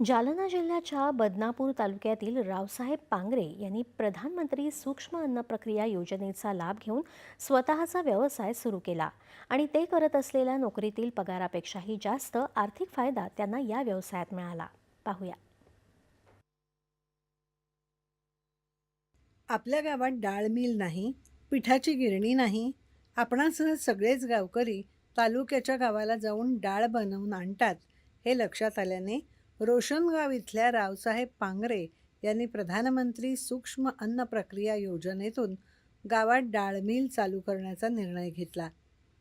जालना जिल्ह्याच्या बदनापूर तालुक्यातील रावसाहेब पांगरे यांनी प्रधानमंत्री सूक्ष्म अन्न प्रक्रिया योजनेचा लाभ घेऊन स्वतःचा व्यवसाय सुरू केला. आणि ते करत असलेल्या नोकरीतील पगारापेक्षाही जास्त आर्थिक फायदा त्यांना या व्यवसायात मिळाला. पाहूया. आपल्या गावात डाळ मिल नाही पिठाची गिरणी नाही. आपणासह सगळेच गावकरी तालुक्याच्या गावाला जाऊन डाळ बनवून आणतात हे लक्षात आल्याने रोशनगाव इथल्या रावसाहेब पांगरे यांनी प्रधानमंत्री सूक्ष्म अन्न प्रक्रिया योजनेतून गावात डाळ मिल चालू करण्याचा निर्णय घेतला.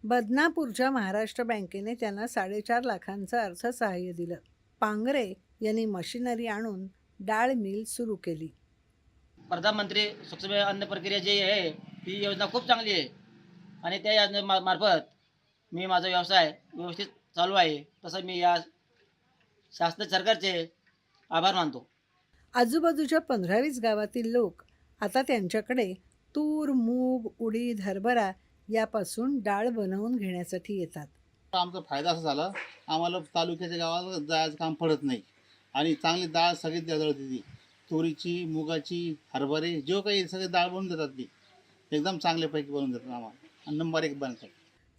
बदनापूरच्या महाराष्ट्र बँकेने त्यांना साडेचार लाखांचं अर्थसहाय्य दिलं. पांगरे यांनी मशिनरी आणून डाळ मिल सुरू केली. प्रधानमंत्री सूक्ष्म अन्न प्रक्रिया जी आहे ती योजना खूप चांगली आहे. आणि त्या योजनेमार्फत मार्फत मी माझा व्यवसाय व्यवस्थित चालू आहे. तसं मी या शासन सरकारचे आभार मानतो. आजूबाजूच्या पंधरावीस गावातील लोक आता त्यांच्याकडे तूर मूग उडीद हरभरा यापासून डाळ बनवून घेण्यासाठी येतात. आमचा फायदा असा झाला आम्हाला तालुक्याच्या गावाला जायचं काम पडत नाही. आणि चांगली डाळ सगळी दळते ती तुरीची मुगाची हरभरे जो काही सगळे डाळ बनवून देतात ती. एकदम चांगल्यापैकी बनवून देतात आम्हाला. आणि नंबर एक बनतात.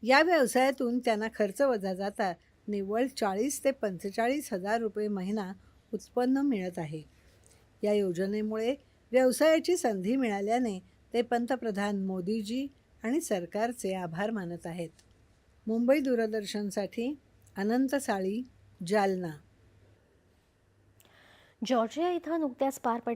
या व्यवसायातून त्यांना खर्च वजा जाता निव्वळ चाळीस ते पंचेचाळीस हजार रुपये महिना उत्पन्न मिळत आहे. या योजनेमुळे व्यवसायाची संधी मिळाल्याने ते पंतप्रधान मोदीजी आणि सरकारचे आभार मानत आहेत. मुंबई दूरदर्शनसाठी अनंत साळी जालना. जॉर्जिया इथं नुकत्याच पार पडलेल्या